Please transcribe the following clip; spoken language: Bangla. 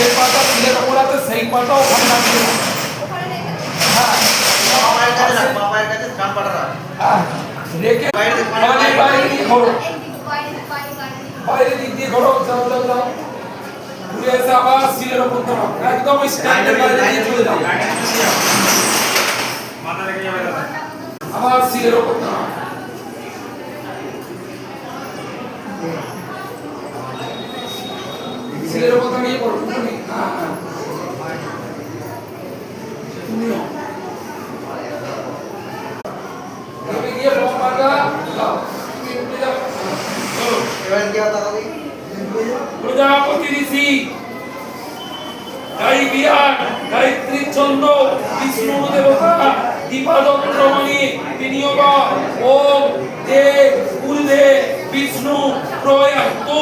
যে তুলে ওপর আছে সেই পাটা ওখানে রাখিয়ে হ্যাঁ রাখ বাইরে ঘোরো। বাইরে দিক দিয়ে ঘোরো যাও যাও যাও। ঘুরে এসে আবার সিলের ওপর ধরো একদম স্ট্যান্ডের বাইরে দিয়ে চলে যাও। মাথা রেখে যাবে দাদা। আবার সিলের ওপর ধরো সিলের ওপর দাঁড়িয়ে ঋষি গাই বিহার গায়ত্রী চন্দ্র বিষ্ণু দেবতা দীপাদন্দ্রমণি তিনিও ওম দেব কুলদেব বিষ্ণু প্রয়াক্তু